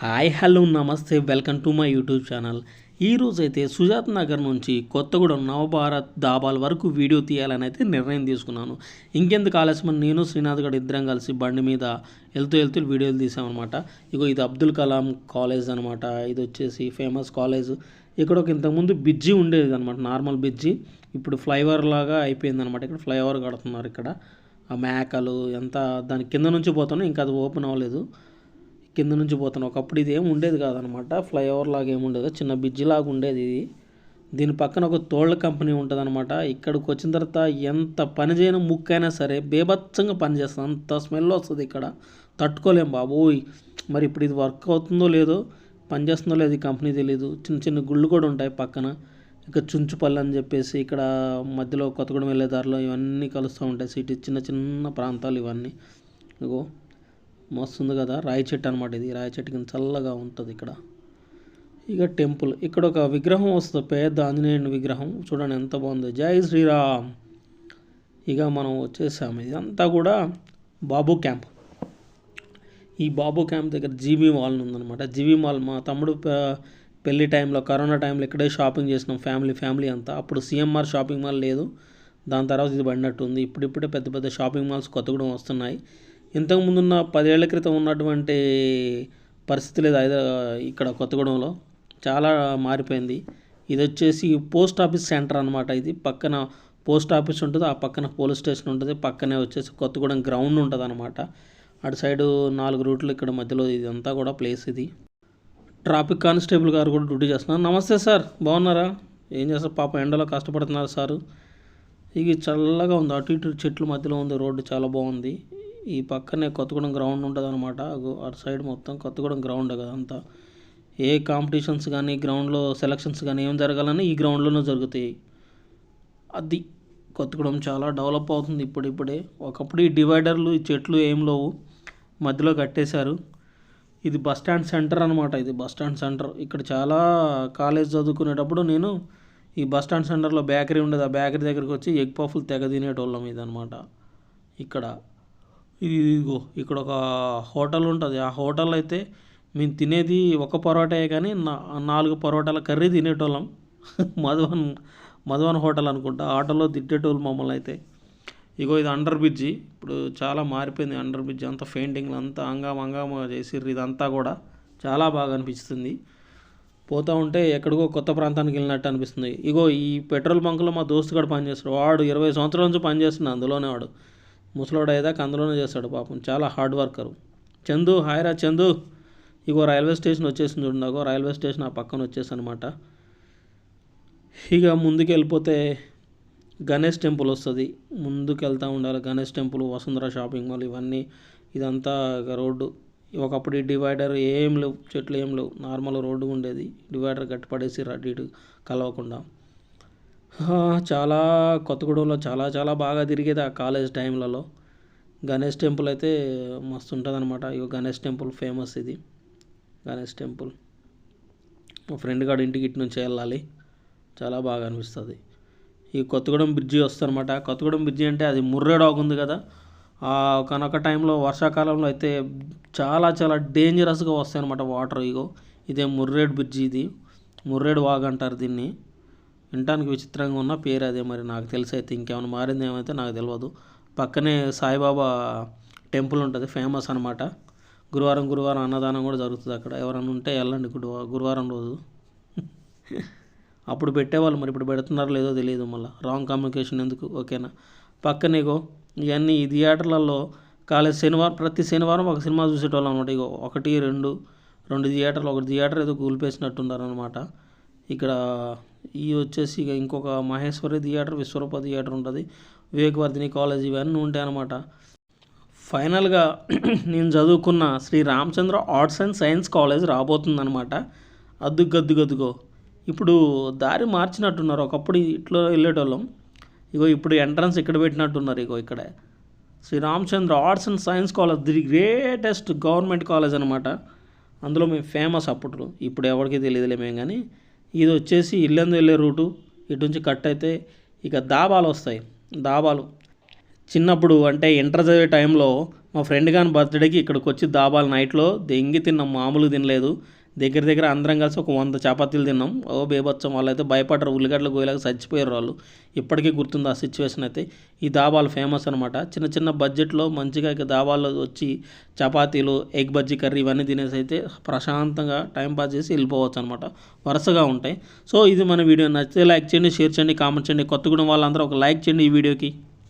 Hi hello నమస్తే welcome to my YouTube channel. ఈరోజైతే సుజాత్ నగర్ నుంచి కొత్తగూడెం నవభారత్ దాబాల వరకు వీడియో తీయాలని అయితే నిర్ణయం తీసుకున్నాను. ఇంకెందుకు ఆలస్యం నేను శ్రీనాథ్ గడ్ ఇద్దరం కలిసి బండి మీద వెళ్తూ వెళ్తూ వీడియోలు తీసామన్నమాట. ఇగో ఇది అబ్దుల్ కలాం కాలేజ్ అనమాట ఇది వచ్చేసి ఫేమస్ కాలేజ్. ఇక్కడ ఒక ఇంతకుముందు బ్రిడ్జి ఉండేది అనమాట నార్మల్ బ్రిడ్జి. ఇప్పుడు ఫ్లైఓవర్ లాగా అయిపోయింది అనమాట ఇక్కడ ఫ్లైఓవర్ కడుతున్నారు ఇక్కడ. ఆ మేకలు ఎంత దాని కింద నుంచి పోతున్నాయి ఇంకా అది ఓపెన్ అవ్వలేదు. కింద నుంచి పోతాను. ఒకప్పుడు ఇది ఏం ఉండేది కాదనమాట. ఫ్లైఓవర్ లాగా ఏమి ఉండదు చిన్న బ్రిడ్జి లాగా ఉండేది ఇది. దీని పక్కన ఒక తోళ్ళ కంపెనీ ఉంటుంది అనమాట ఇక్కడికి వచ్చిన తర్వాత ఎంత పని చేయని ముక్కైనా సరే బేభత్సంగా పనిచేస్తుంది అంత స్మెల్ వస్తుంది ఇక్కడ. తట్టుకోలేం బాబోయ్. మరి ఇప్పుడు ఇది వర్క్ అవుతుందో లేదో పనిచేస్తుందో లేదో ఈ కంపెనీ తెలియదు చిన్న చిన్న గుళ్ళు కూడా ఉంటాయి పక్కన. ఇక చుంచుపల్లి అని చెప్పేసి ఇక్కడ మధ్యలో కొత్తగూడెం వెళ్ళే దారిలో ఇవన్నీ కలుస్తూ ఉంటాయి. సిటీ చిన్న చిన్న ప్రాంతాలు ఇవన్నీ. ఇగో. మస్తు ఉంది కదా రాయి చెట్టు అనమాట ఇది. రాయి చెట్టు కింద చల్లగా ఉంటుంది ఇక్కడ. ఇక టెంపుల్. ఇక్కడ ఒక విగ్రహం వస్తుంది. పెద్ద ఆంజనేయుని విగ్రహం. చూడండి ఎంత బాగుంది. జై శ్రీరామ్. ఇక మనం వచ్చేసాము ఇదంతా కూడా బాబు క్యాంప్. ఈ బాబు క్యాంప్ దగ్గర జీబీ మాల్ ఉందన్నమాట. జీబీ మాల్ మా తమ్ముడు పెళ్ళి టైంలో కరోనా టైంలో ఇక్కడే షాపింగ్ చేసినాం ఫ్యామిలీ ఫ్యామిలీ అంతా. అప్పుడు సిఎంఆర్ షాపింగ్ మాల్ లేదు. దాని తర్వాత ఇది పడినట్టు ఉంది ఇప్పుడిప్పుడే పెద్ద పెద్ద షాపింగ్ మాల్స్ కొత్తగూడెం వస్తున్నాయి. ఇంతకు ముందున్న పదేళ్ళ క్రితం ఉన్నటువంటి పరిస్థితి లేదు హైదరా ఇక్కడ కొత్తగూడెంలో. చాలా మారిపోయింది. ఇది వచ్చేసి పోస్ట్ ఆఫీస్ సెంటర్ అనమాట ఇది. పక్కన పోస్ట్ ఆఫీస్ ఉంటుంది ఆ పక్కన పోలీస్ స్టేషన్ ఉంటుంది పక్కనే వచ్చేసి కొత్తగూడెం గ్రౌండ్ ఉంటుంది అనమాట అటు సైడు నాలుగు రూట్లు ఇక్కడ మధ్యలో ఇదంతా కూడా ప్లేస్ ఇది. ట్రాఫిక్ కానిస్టేబుల్ గారు కూడా డ్యూటీ చేస్తున్నారు. నమస్తే సార్ బాగున్నారా? ఏం చేస్తారు పాప ఎండలో కష్టపడుతున్నారు సారు. ఇది చల్లగా ఉంది. అటు ఇటు చెట్ల మధ్యలో ఉంది. రోడ్డు చాలా బాగుంది. ఈ పక్కనే కొత్తగూడెం గ్రౌండ్ ఉంటుంది అనమాట అటు సైడ్ మొత్తం కొత్తగూడెం గ్రౌండ్ కదా అంతా. ఏ కాంపిటీషన్స్ కానీ గ్రౌండ్లో సెలక్షన్స్ కానీ ఏం జరగాలని ఈ గ్రౌండ్లోనే జరుగుతాయి. అది కొత్తగూడెం చాలా డెవలప్ అవుతుంది ఇప్పుడిప్పుడే. ఒకప్పుడు ఈ డివైడర్లు ఈ చెట్లు ఏం లేవు. మధ్యలో కట్టేశారు. ఇది బస్ స్టాండ్ సెంటర్ అనమాట ఇది బస్ స్టాండ్ సెంటర్. ఇక్కడ చాలా కాలేజ్ చదువుకునేటప్పుడు నేను ఈ బస్ స్టాండ్ సెంటర్లో బేకరీ ఉండేది. ఆ బేకరీ దగ్గరికి వచ్చి ఎగ్ పఫ్లు తెగ తినేటోళ్ళం ఇది అనమాట ఇక్కడ ఇదిగో ఇక్కడ ఒక హోటల్ ఉంటుంది. ఆ హోటల్ అయితే మేము తినేది ఒక పరోటాయే కానీ నాలుగు పరోటాల కర్రీ తినేటోళ్ళం. మధువన్ మధువన్ హోటల్ అనుకుంటా. ఆటోలో తిట్టేటోళ్ళు మమ్మల్ని అయితే. ఇగో ఇది అండర్ బ్రిడ్జి. ఇప్పుడు చాలా మారిపోయింది అండర్ బ్రిడ్జ్. అంతా పెయింటింగ్లు అంతా అంగామ అంగామ చేసిర్రు ఇదంతా కూడా. చాలా బాగా అనిపిస్తుంది. పోతూ ఉంటే ఎక్కడికో కొత్త ప్రాంతానికి వెళ్ళినట్టు అనిపిస్తుంది. ఇగో ఈ పెట్రోల్ బంకులో మా దోస్తు కూడా పనిచేస్తాడు. వాడు ఇరవై సంవత్సరాల నుంచి పనిచేస్తున్నాడు అందులోనే వాడు. ముసలోడు అయ్యేదాకా అందులోనే చేస్తాడు పాపం. చాలా హార్డ్ వర్కరు చందు హాయ్రా చందు. ఇగో రైల్వే స్టేషన్ వచ్చేసింది చూడండి రైల్వే స్టేషన్ ఆ పక్కన వచ్చేసి అనమాట ఇక ముందుకు వెళ్ళిపోతే గణేష్ టెంపుల్ వస్తుంది. ముందుకు వెళ్తూ ఉండాలి. Ganesh temple Vasundhara shopping mall ఇవన్నీ. ఇదంతా రోడ్డు. ఒకప్పుడు ఈ డివైడర్ ఏం లేవు. చెట్లు ఏం లేవు. నార్మల్ రోడ్డు ఉండేది. డివైడర్ గట్టి రెడ్డి కలవకుండా. చాలా కొత్తగూడెంలో చాలా చాలా బాగా తిరిగేది ఆ కాలేజ్ టైంలలో గణేష్ టెంపుల్ అయితే మస్తు ఉంటుంది అనమాట ఇక గణేష్ టెంపుల్ ఫేమస్ ఇది. గణేష్ టెంపుల్. మా ఫ్రెండ్ గారి ఇంటికి ఇటు నుంచి వెళ్ళాలి. చాలా బాగా అనిపిస్తుంది. ఈ కొత్తగూడెం బ్రిడ్జి వస్తుందన్నమాట. కొత్తగూడెం బ్రిడ్జి అంటే అది ముర్రేడాగ్ ఉంది కదా. ఆ ఒకనొక టైంలో వర్షాకాలంలో అయితే చాలా చాలా డేంజరస్గా వస్తాయి అనమాట వాటర్ ఇగో. ఇదే ముర్రేడ్ బ్రిడ్జి ఇది. ముర్రేడు వాగ్ అంటారు దీన్ని. వినటానికి విచిత్రంగా ఉన్న పేరు అదే మరి నాకు తెలిసి అయితే ఇంకేమైనా మారింది ఏమైతే నాకు తెలియదు పక్కనే సాయిబాబా టెంపుల్ ఉంటుంది ఫేమస్ అనమాట గురువారం గురువారం అన్నదానం కూడా జరుగుతుంది అక్కడ. ఎవరైనా ఉంటే వెళ్ళండి గురువారం రోజు. అప్పుడు పెట్టేవాళ్ళు మరి ఇప్పుడు పెడుతున్నారో లేదో తెలియదు మళ్ళీ. రాంగ్ కమ్యూనికేషన్ ఎందుకు? ఓకేనా? పక్కనేగో ఇవన్నీ ఈ థియేటర్లలో కాలేజ్ శనివారం ప్రతి శనివారం ఒక సినిమా చూసేటోళ్ళం అనమాట ఇగో ఒకటి రెండు రెండు థియేటర్లు ఒక థియేటర్ ఏదో కూలిపేసినట్టున్నారనమాట ఇక్కడ ఈ వచ్చేసి ఇక ఇంకొక మహేశ్వరి థియేటర్ విశ్వరూప థియేటర్ ఉంటుంది. వివేకవర్ధిని కాలేజ్ ఇవన్నీ ఉంటాయి అనమాట ఫైనల్గా నేను చదువుకున్న Sri Ramachandra arts and science college రాబోతుందనమాట అద్దు గద్దు గద్దుగో ఇప్పుడు దారి మార్చినట్టున్నారు. ఒకప్పుడు ఇట్లా వెళ్ళేటోళ్ళం. ఇగో ఇప్పుడు ఎంట్రన్స్ ఇక్కడ పెట్టినట్టున్నారు ఇగో ఇక్కడ. Sri Ramachandra arts and science college the greatest government college అనమాట అందులో మేము ఫేమస్ అప్పుడు ఇప్పుడు ఎవరికి తెలియదులే మేము కానీ ఇది వచ్చేసి ఇల్లందు వెళ్ళే రూటు. ఇటు నుంచి కట్ అయితే ఇక దాబాలు వస్తాయి. దాబాలు. చిన్నప్పుడు అంటే ఇంటర్ చదివే టైంలో మా ఫ్రెండ్ గాని బర్త్డేకి ఇక్కడికి వచ్చి దాబాలు నైట్లో దెంగి తిన్నాం. మామూలుగా తినలేదు. దగ్గర దగ్గర అందరం కలిసి ఒక వంద చపాతీలు తిన్నాం. ఓ బేబచ్చం వాళ్ళు అయితే భయపడ్డారు. ఉల్లిగడ్డలు గోయలాగా చచ్చిపోయారు వాళ్ళు. ఇప్పటికీ గుర్తుంది ఆ సిచ్యువేషన్ అయితే? ఈ దాబాలు ఫేమస్ అనమాట చిన్న చిన్న బడ్జెట్లో మంచిగా ఇక దాబాల్లో వచ్చి చపాతీలు ఎగ్ బజ్జీ కర్రీ ఇవన్నీ తినేసి అయితే ప్రశాంతంగా టైం పాస్ చేసి వెళ్ళిపోవచ్చు అనమాట వరుసగా ఉంటాయి. సో ఇది మన వీడియో. నచ్చితే లైక్ చేయండి షేర్ చేయండి కామెంట్ చేయండి. కొత్తగూడెం వాళ్ళందరూ ఒక లైక్ చేయండి ఈ వీడియోకి.